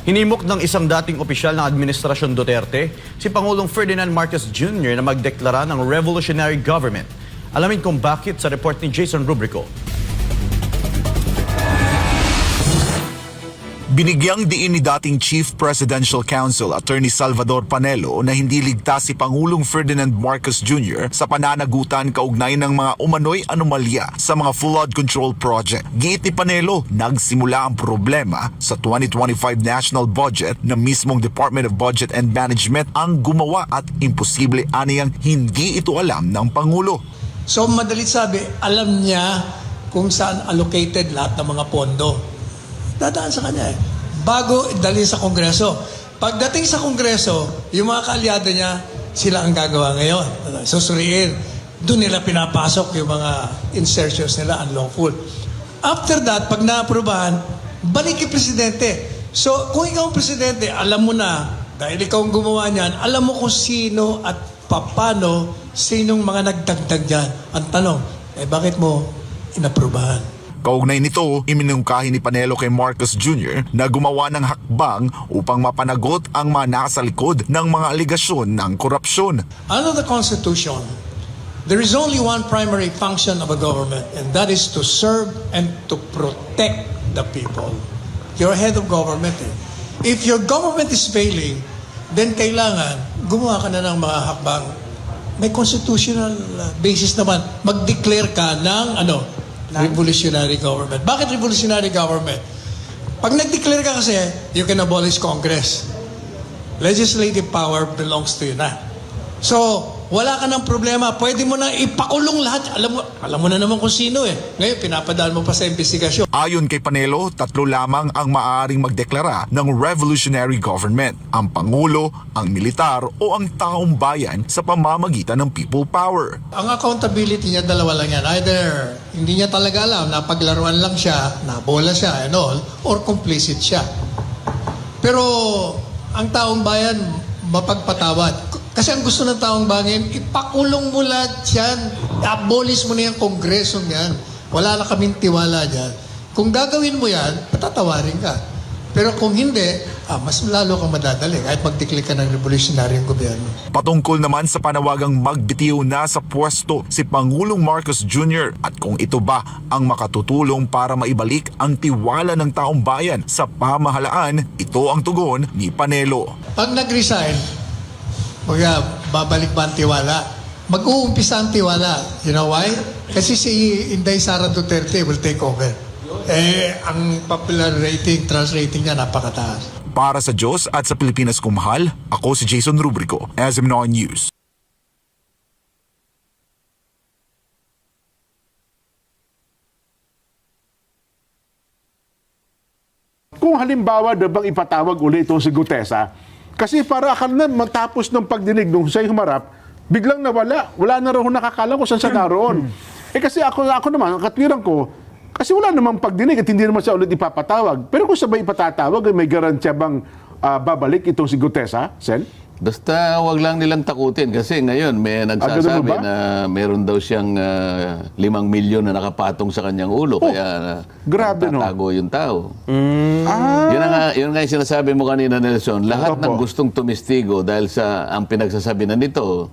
Hinimok ng isang dating opisyal ng Administrasyon Duterte si Pangulong Ferdinand Marcos Jr. na magdeklara ng revolutionary government. Alamin kung bakit sa report ni Jason Rubrico. Binigyang diin ni dating Chief Presidential Counsel Attorney Salvador Panelo na hindi ligtas si Pangulong Ferdinand Marcos Jr. sa pananagutan kaugnay ng mga umano'y anomalya sa mga flood control project. Giit ni Panelo, nagsimula ang problema sa 2025 national budget na mismong Department of Budget and Management ang gumawa at imposible aniyang hindi ito alam ng Pangulo. So madalit sabi, alam niya kung saan allocated lahat ng mga pondo. Dadaan sa kanya eh. Bago dalhin sa Kongreso. Pagdating sa Kongreso, yung mga kaalyado niya, sila ang gagawa ngayon. Susuriin. Doon nila pinapasok yung mga insertions nila unlawful. After that, pag naaprubahan, balik kay Presidente. So, kung ikaw ang Presidente, alam mo na, dahil ikaw ang gumawa niyan, alam mo kung sino at papano, sinong mga nagdagdag dyan. Ang tanong, eh bakit mo inaprubahan? Kaugnay nito, iminungkahi ni Panelo kay Marcos Jr. na gumawa ng hakbang upang mapanagot ang mga nasa likod ng mga aligasyon ng korupsyon. Under the Constitution, there is only one primary function of a government, and that is to serve and to protect the people. You're head of government. Eh. If your government is failing, then kailangan gumawa ka na ng mga hakbang. May constitutional uh, basis naman. Mag-declare ka ng ano, revolutionary government. Bakit revolutionary government? Pag nag-declare ka kasi, you can abolish Congress legislative power belongs to you na. So, wala ka ng problema. Pwede mo na ipakulong lahat. Alam mo, alam mo na naman kung sino eh. Ngayon, pinapadaan mo pa sa investigasyon. Ayon kay Panelo, tatlo lamang ang maaaring magdeklara ng revolutionary government. Ang Pangulo, ang militar o ang taong bayan sa pamamagitan ng people power. Ang accountability niya, dalawa lang yan. Either hindi niya talaga alam, napaglaruan lang siya, nabola siya and all, or complicit siya. Pero ang taong bayan, mapagpatawad. Kasi ang gusto ng taong bayan, ipakulong mo lahat yan. Abolish mo na yung kongreso yan. Wala na kaming tiwala dyan. Kung gagawin mo yan, patatawarin ka. Pero kung hindi, ah, mas lalo kang madadali kahit mag-declare ka ng revolutionaryong gobyerno. Patungkol naman sa panawagang magbitiw na sa pwesto si Pangulong Marcos Jr. at kung ito ba ang makatutulong para maibalik ang tiwala ng taong bayan sa pamahalaan, ito ang tugon ni Panelo. Pag nag-resign, baga, babalik ba ang tiwala? Mag-uumpisa ang tiwala. You know why? Kasi si Inday Sara Duterte will take over. Eh, ang popular rating, trust rating niya, napakataas. Para sa Diyos at sa Pilipinas kumahal, ako si Jason Rubrico, SM9 News. Kung halimbawa na bang ipatawag ulit itong si Gutesa, kasi para akala na matapos ng pagdinig nung siya'y humarap, biglang nawala. Wala na raw nakakala kung saan siya naroon. eh kasi ako, ako naman, ang katwiran ko, kasi wala namang pagdinig at hindi naman siya ulit ipapatawag. Pero kung sabay ipatatawag, eh, may garantiya bang ah, babalik itong si Gutesa, Sen? Basta wag lang nilang takutin kasi ngayon may ganun nagsasabi na meron daw siyang ah, limang milyon na nakapatong sa kanyang ulo kaya Oh, grabe, no? yung tao. Ah, Yun, nga- yun nga yung sinasabi mo kanina Nelson, lahat Opo. ng gustong tumistigo dahil sa ang pinagsasabi na nito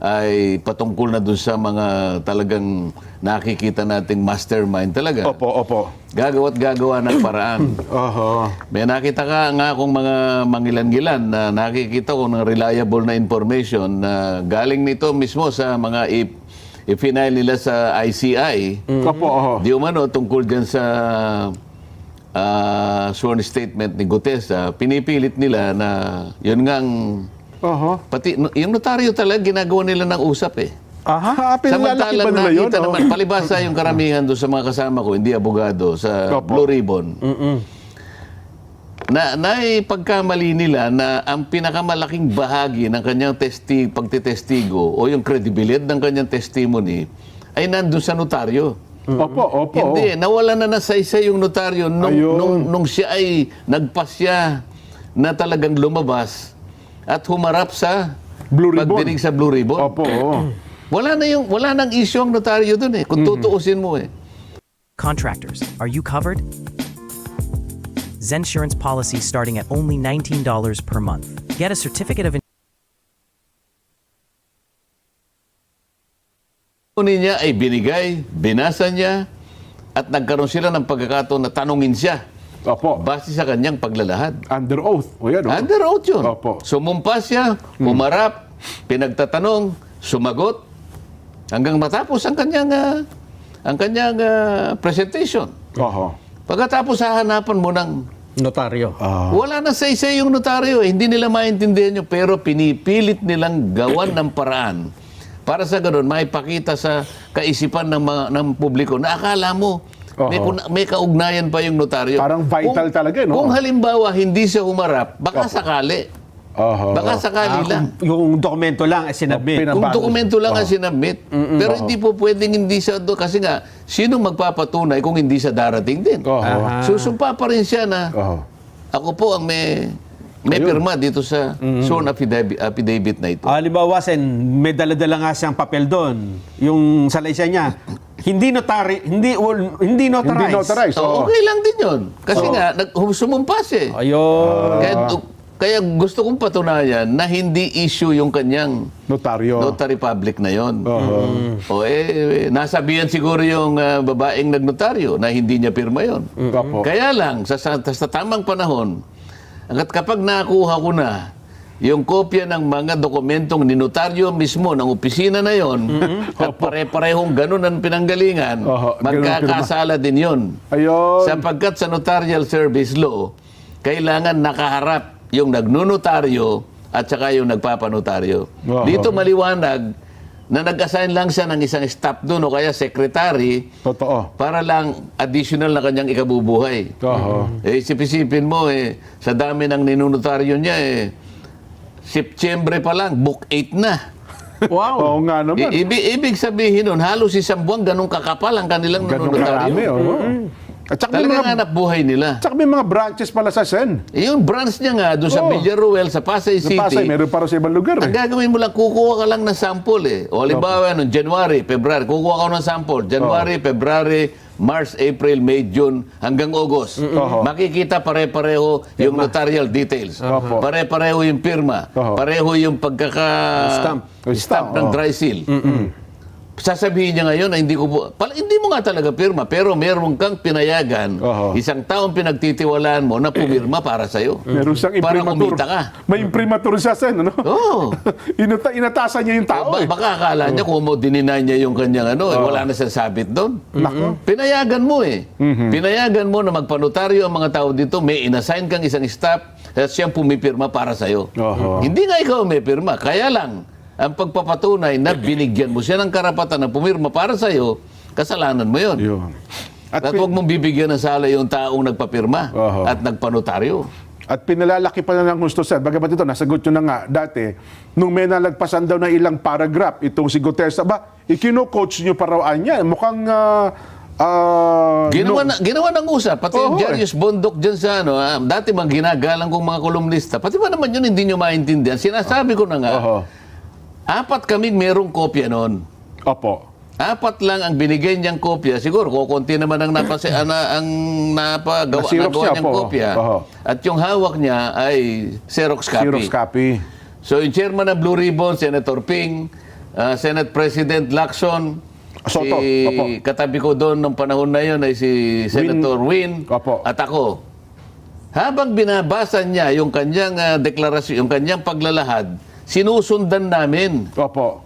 ay patungkol na dun sa mga talagang nakikita nating mastermind talaga. opo, opo. Gagawa't gagawa ng paraan. Oho. May nakita ka nga akong mga mangilan-gilan na nakikita ko ng reliable na information na galing nito mismo sa mga i- i-final nila sa ICI. Opo, oho. Di umano tungkol dyan sa ah, sworn statement ni Gutesa, pinipilit nila na yun ngang Oho. pati yung notaryo talaga ginagawa nila ng usap eh. Aha, pinalalaki ba Samantalang nila yun? Oh. naman, palibasa yung karamihan doon sa mga kasama ko, hindi abogado, sa Opo. Blue Ribbon. Na naipagkamali nila na ang pinakamalaking bahagi ng kanyang testi, pagtitestigo o yung credibility ng kanyang testimony ay nandun sa notaryo. Opo, opo. Hindi, nawala na na sa isa yung notaryo nung, Ayun. nung, nung siya ay nagpasya na talagang lumabas at humarap sa Blue Ribbon. pagdinig sa Blue Ribbon. Opo, oo. Wala na yung wala nang issue ang notaryo doon eh. Kung tutuusin mo eh. Contractors, are you covered? Zensurance policy starting at only $19 per month. Get a certificate of Kunin niya ay binigay, binasa niya, at nagkaroon sila ng pagkakataon na tanungin siya Opo. base sa kanyang paglalahad. Under oath. O yan, oh. Under oath yun. Opo. Sumumpa siya, humarap, pinagtatanong, sumagot, hanggang matapos ang kanyang, ah, ang kanyang ah, presentation. Oho. Pagkatapos hahanapan mo ng Notaryo. Wala na sa isa yung notaryo. eh. Hindi nila maintindihan yun. Pero pinipilit nilang gawan ng paraan para sa ganun, maipakita sa kaisipan ng, mga, ng publiko na akala mo may, Oo. kuna- may kaugnayan pa yung notaryo. Parang vital Kung- talaga, no? Kung halimbawa hindi siya humarap, baka sakali. Oho. Baka sakali lang. Yung dokumento lang ay sinabit. Kung dokumento lang ang sinabit. Pero hindi po pwedeng hindi siya doon. Kasi nga, sino magpapatunay kung hindi siya darating din? Oho. Susumpa pa rin siya na Oho. ako po ang may may pirma dito sa sworn affidavit, affidavit na ito. Ah, halimbawa, Sen, may dala-dala nga siyang papel doon. Yung salaysay niya, hindi notary, hindi well, hindi notarized. Hindi notarized. So, oo. okay lang din yun. Kasi nga, nag, sumumpas eh. Ayun. Kaya, kaya gusto kong patunayan na hindi issue yung kanyang Notaryo. notary public na yon. Oho. O eh, nasabihan siguro yung ah, babaeng nagnotaryo na hindi niya pirma yon. Opo. Kaya lang, sa, sa, sa tamang panahon, hanggat kapag nakuha ko na yung kopya ng mga dokumentong ninotaryo mismo ng opisina na yon at pare-parehong ganun ang pinanggalingan, Oho, magkakasala din yon. Ayun. Sapagkat sa notarial service law, kailangan nakaharap yung nagnunotaryo at saka yung nagpapanotaryo. Oho. Dito maliwanag na nag-assign lang siya ng isang staff doon o kaya secretary Totoo. para lang additional na kanyang ikabubuhay. Oho. Eh, isip-isipin mo eh, sa dami ng ninunotaryo niya eh, September pa lang, book 8 na. Oo nga naman. I- ibig, ibig sabihin nun, halos isang buwan ganun kakapal ang kanilang Ganun ninunotaryo. karami. Oo. At saka Talagang mga, hanap buhay nila. saka may mga branches pala sa Sen. Eh, yung branch niya nga, doon sa Oo. Villaruel, sa Pasay Sa City, Pasay, meron para sa ibang lugar. ang Eh. gagawin mo lang, kukuha ka lang ng sample eh. O halimbawa, noong January, February, kukuha ka ng sample. January, February, March, April, May, June, hanggang August. Oho. Makikita pare-pareho yung notarial details. Opo. Pare-pareho yung pirma. Oho. Pareho yung pagkaka... Stamp. Stamp, Stamp ng oo. dry seal. Sasabihin niya ngayon na hindi ko po... Pala, hindi mo nga talaga pirma, pero meron kang pinayagan, Oho. isang taong pinagtitiwalaan mo na pumirma para sa'yo. Meron siyang Para imprimatur. kumita ka. May imprimatur siya, Sen. Ano? Oo. Inata, inatasan niya yung tao. Ba- eh. baka akala niya kung mo dininay niya yung kanyang ano, eh, wala na siyang sabit doon. Nako. Pinayagan mo eh. Pinayagan mo na magpanotaryo ang mga tao dito, may inassign kang isang staff at siyang pumipirma para sa'yo. Oho. Hindi nga ikaw may pirma. Kaya lang, ang pagpapatunay na binigyan mo siya ng karapatan na pumirma para sa'yo, kasalanan mo yon. Yun. At, At, huwag mong bibigyan ng sala yung taong nagpapirma Oho. at nagpanotaryo. at pinalalaki pa na ng gusto, Sen. Bagamat ito, nasagot nyo na nga dati, nung may nalagpasan daw na ilang paragraph, itong si Gutesa, ba, ikino-coach nyo parawaan niya. Mukhang, ah, ah, Ginawa, no- na, ginawa ng usap, pati yung Oo, Jarius Bondok dyan sa ano, ah, dati mga ginagalang kong mga kolumnista, pati ba naman yun hindi nyo maintindihan? Sinasabi ko na nga, Oho. Apat kaming merong kopya noon. Opo. Apat lang ang binigay niyang kopya. Siguro, kukunti naman ang, napasi, ana, ang napagawa, Na-xerox nagawa niya niyang po. kopya. Oho. At yung hawak niya ay Xerox copy. Xerox copy. So, yung chairman ng Blue Ribbon, Senator Ping, ah, Senate President Lacson, Soto, si opo. katabi ko doon ng panahon na yun ay si Senator Win, Opo. at ako. Habang binabasa niya yung kanyang ah, deklarasyon, yung kanyang paglalahad, sinusundan namin. Opo.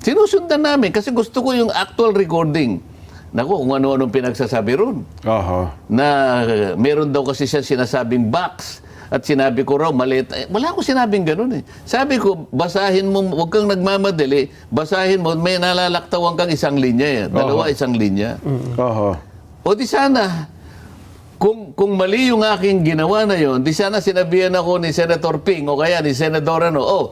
Sinusundan namin kasi gusto ko yung actual recording. Naku, kung ano-anong pinagsasabi ron Oho. na meron daw kasi siya sinasabing box at sinabi ko raw maliit. Eh, wala ko sinabing ganun eh. Sabi ko, basahin mo, huwag kang nagmamadali, basahin mo, may nalalaktawan kang isang linya eh. Dalawa, Oho. isang linya. Oho. O di sana, kung, kung mali yung aking ginawa na yon, di sana sinabihan ako ni Senator Ping o kaya ni Senador ano, oh,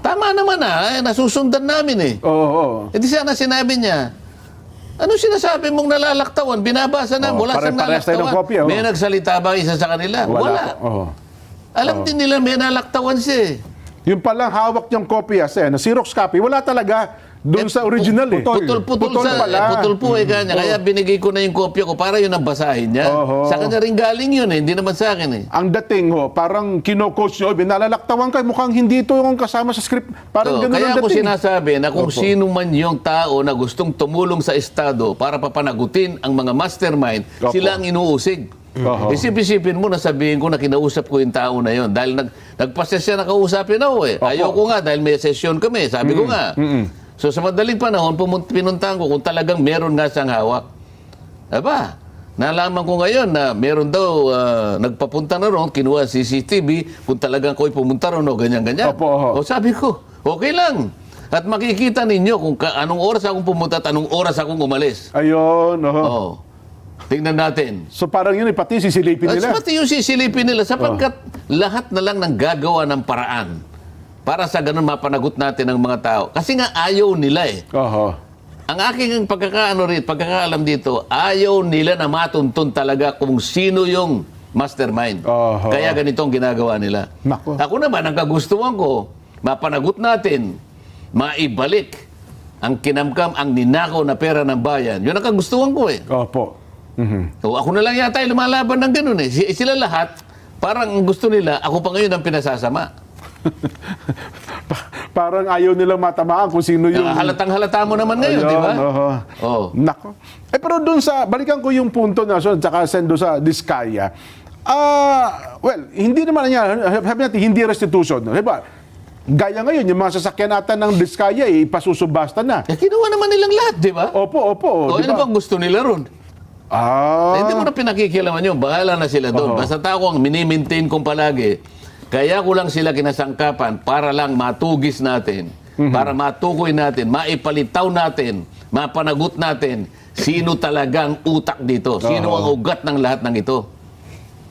tama naman na, eh, nasusundan namin eh. Oo. E di sana sinabi niya, ano sinasabi mong nalalaktawan? Binabasa na, Oh, wala tayo ng nalalaktawan. kopya, oh. May nagsalita ba isa sa kanila? Wala. Oo. Alam din nila may nalaktawan siya eh. Yung palang hawak niyang kopya, Sen, na Xerox copy, wala talaga. Doon sa original eh. putol. Putol-putol Putol sa pala. putol po eh kanya. Kaya binigay ko na yung kopya ko para yun ang basahin niya. Oho. Sa kanya rin galing yun eh, hindi naman sa akin eh. Ang dating ho, parang kino-coach nyo, binalalaktawan kayo, mukhang hindi ito yung kasama sa script. Parang So, ganun kaya ang ako dating. sinasabi na kung Opo. sino man yung tao na gustong tumulong sa Estado para papanagutin ang mga mastermind, Opo. sila ang inuusig. Oho. Isip-isipin mo na sabihin ko na kinausap ko yung tao na yon dahil nag, nagpasesya na kausapin ako eh. Ayoko nga dahil may session kami, sabi ko nga. So sa madaling panahon, pinuntahan ko kung talagang meron nga siyang hawak. Aba, nalaman ko ngayon na meron daw ah, nagpapunta na ron, kinuha CCTV, kung talagang ko'y pumunta ron o ganyan-ganyan. Opo, oho. O sabi ko, okay lang. At makikita ninyo kung ka- anong oras akong pumunta at anong oras akong umalis. Ayun, oho. Oh. Tingnan natin. So parang yun eh, pati sisilipin At nila. pati yung sisilipin nila sapagkat lahat na lang ng gagawa ng paraan para sa ganun mapanagot natin ang mga tao. Kasi nga ayaw nila eh. Oho. Ang aking pagkakaano rin, pagkakaalam dito, ayaw nila na matuntun talaga kung sino yung mastermind. Oho. Kaya ganito ang ginagawa nila. Nako. Ako naman, ang kagustuhan ko, mapanagot natin, maibalik ang kinamkam, ang ninakaw na pera ng bayan. Yun ang kagustuhan ko eh. Opo. Mhm. O, ako na lang yata yung lumalaban ng ganun eh. Si- Sila lahat, parang ang gusto nila, ako pa ngayon ang pinasasama. Pa- parang ayaw nilang matamaan kung sino yung... Ah, halatang halata mo naman ngayon, di ba? Oo. Nako. Eh pero doon sa, balikan ko yung punto na so, tsaka sendo sa Diskaya. Ah, well, hindi naman niya, sabi natin, hindi restitution. Di ba? Gaya ngayon, yung mga sasakyan natin ng Diskaya, eh, ipasusubasta na. Eh, kinuha naman nilang lahat, di ba? Opo, opo. O, di ano ba? bang gusto nila ron? Ah, Eh, hindi mo na pinakikialaman yun. Bahala na sila doon. Oo. Basta tao ang minimaintain kong palagi. Kaya ko lang sila kinasangkapan para lang matugis natin, para matukoy natin, maipalitaw natin, mapanagot natin sino talagang utak dito, sino ang ugat ng lahat ng ito.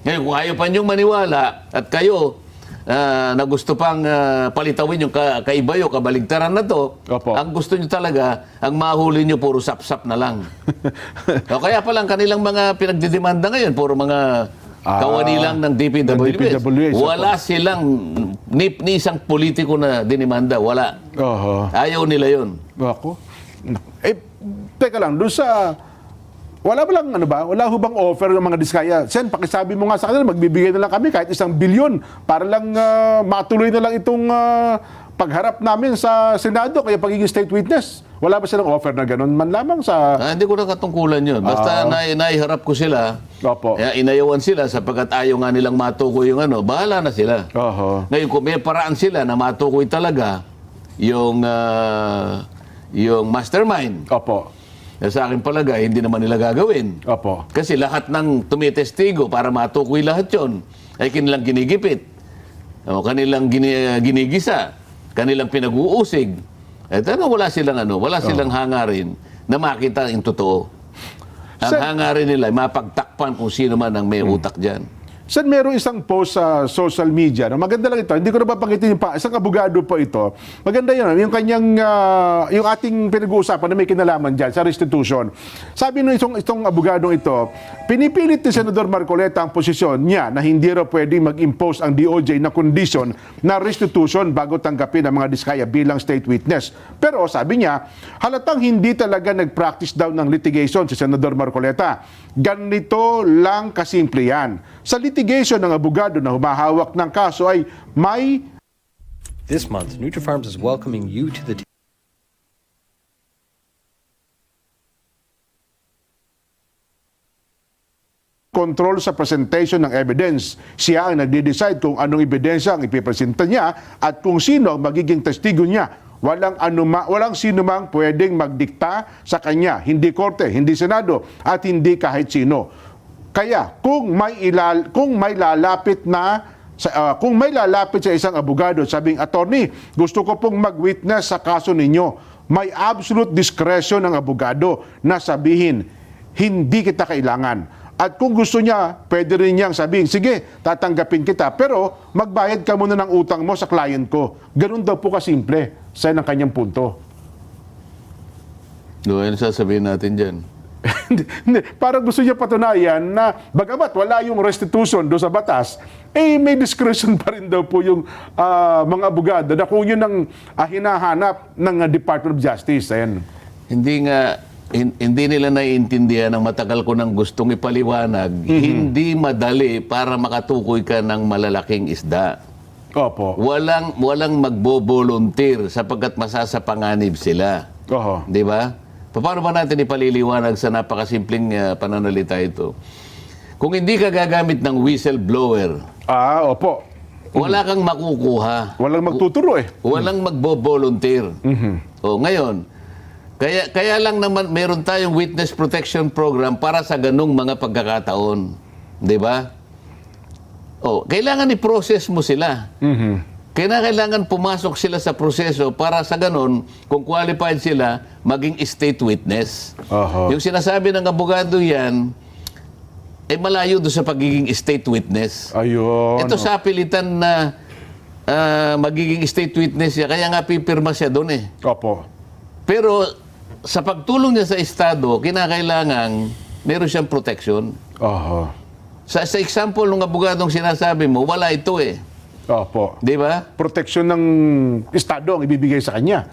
Ngayon, kung ayaw pa niyong maniwala at kayo ah, na gusto pang ah, palitawin yung ka, kaibayo, kabaligtaran na to, Opo. ang gusto niyo talaga, ang mahuli niyo puro sapsap na lang. o kaya pa lang kanilang mga pinagdidemanda ngayon, puro mga kawani lang ng DPWH. DPWH, Wala silang ni, ni isang politiko na dinimanda. Wala. Oho. Ayaw nila yon. Ako. Eh, teka lang, doon sa... Wala ba lang, ano ba? Wala ho bang offer ng mga diskaya? Sen, pakisabi mo nga sa kanila, magbibigay na lang kami kahit isang bilyon para lang ah, matuloy na lang itong ah, pagharap namin sa Senado kaya pagiging state witness. Wala ba silang offer na ganun man lamang sa... Ah, hindi ko na katungkulan yun. Basta na, naiharap ko sila. Opo. Kaya inayawan sila sapagkat ayaw nga nilang matukoy yung ano. Bahala na sila. Oho. Ngayon, kung may paraan sila na matukoy talaga yung, ah, yung mastermind, Opo. na sa akin palagay, hindi naman nila gagawin. Opo. Kasi lahat ng tumitestigo para matukoy lahat yon ay kanilang ginigipit. O kanilang gini, ginigisa, kanilang pinag-uusig. Eh, talaga wala silang ano, wala silang hangarin na makita yung totoo. Ang Sir- hangarin nila ay mapagtakpan kung sino man ang may utak diyan. Sen, meron isang post sa social media na maganda lang ito. Hindi ko na papanggitin yung pa. Isang abogado po ito. Maganda yun. Yung kanyang, ah, yung ating pinag-uusapan na may kinalaman dyan sa restitution. Sabi nung itong, itong abogadong ito, pinipilit ni Senador Marcoleta ang posisyon niya na hindi raw pwedeng mag-impose ang DOJ na condition na restitution bago tanggapin ang mga diskaya bilang state witness. Pero sabi niya, halatang hindi talaga nag-practice daw ng litigation si Senador Marcoleta. Ganito lang kasimple yan. Sa litigation ng abogado na humahawak ng kaso ay may This month, NutriFarms is welcoming you to the control sa presentation ng evidence. Siya ang nagde-decide kung anong ebidensya ang ipipresenta niya at kung sino ang magiging testigo niya. Walang anuma, walang sino mang pwedeng magdikta sa kanya, hindi korte, hindi senado at hindi kahit sino. Kaya kung may ilal, kung may lalapit na sa, ah, kung may lalapit sa isang abogado, sabing attorney, gusto ko pong mag-witness sa kaso ninyo. May absolute discretion ng abogado na sabihin, hindi kita kailangan. At kung gusto niya, pwede rin niyang sabihin, sige, tatanggapin kita, pero magbayad ka muna ng utang mo sa client ko. Ganun daw po kasimple sa ng kanyang punto. No, ano sasabihin natin diyan? Parang gusto niya patunayan na bagamat wala yung restitution do sa batas, eh may discretion pa rin daw po yung ah, mga abogado na kung yun ang ah, hinahanap ng ah, Department of Justice. Ayan. Hindi nga hin- hindi nila naiintindihan ang matagal ko nang gustong ipaliwanag. Hindi madali para makatukoy ka ng malalaking isda. Opo. Walang walang magbo-volunteer sapagkat masasapanganib sila. Oho. Di ba? Paano ba natin ipaliliwanag sa napakasimpleng uh, pananalita ito? Kung hindi ka gagamit ng whistleblower, Ah, opo. wala kang makukuha. Walang magtuturo eh. Walang magbo-volunteer. O ngayon, kaya kaya lang naman meron tayong witness protection program para sa ganung mga pagkakataon. 'Di ba? O, kailangan i-process mo sila. Kaya kailangan pumasok sila sa proseso para sa ganon, kung qualified sila, maging state witness. Oho. Yung sinasabi ng abogado yan, eh malayo doon sa pagiging state witness. Ayun. Ito sa pilitan na ah, magiging state witness siya, kaya nga pipirma siya doon eh. Opo. Pero sa pagtulong niya sa Estado, kinakailangan meron siyang protection. Oho. Sa, sa example ng abogadong sinasabi mo, wala ito eh. Opo. Di ba? Proteksyon ng Estado ang ibibigay sa kanya.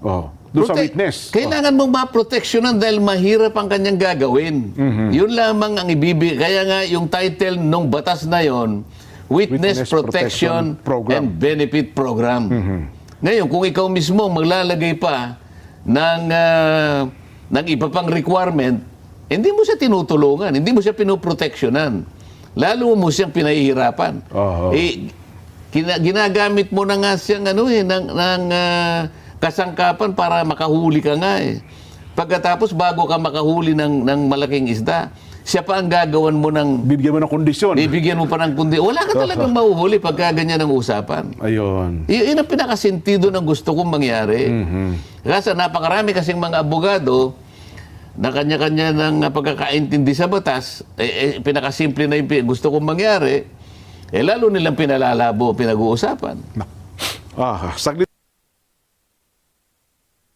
Oh. Doon sa Prote- witness. Kailangan mong maproteksyonan dahil mahirap ang kanyang gagawin. Mhm. Yun lamang ang ibibigay. Kaya nga yung title ng batas na yon, Witness, Witness Protection, Protection Program. And Benefit Program. Ngayon, kung ikaw mismo maglalagay pa ng, ah, ng iba pang requirement, hindi mo siya tinutulungan, hindi mo siya pinoproteksyonan. Lalo mo siyang pinahihirapan. Oho. Eh, Kina- ginagamit mo na nga siyang ano eh, ng, ng ah, kasangkapan para makahuli ka nga eh. Pagkatapos, bago ka makahuli ng, ng malaking isda, siya pa ang gagawan mo ng, Bibigyan mo ng kondisyon. bibigyan mo pa ng kundi. Wala ka talagang mahuhuli pagka ganyan ang usapan. Ayun. Y- yun ang pinakasentido ng gusto kong mangyari. Kasi napakarami kasing mga abogado na kanya-kanya ng pagkakaintindi sa batas, eh, eh, pinakasimple na yung gusto kong mangyari, eh lalo nilang pinalalabo, pinag-uusapan. Ah, saglit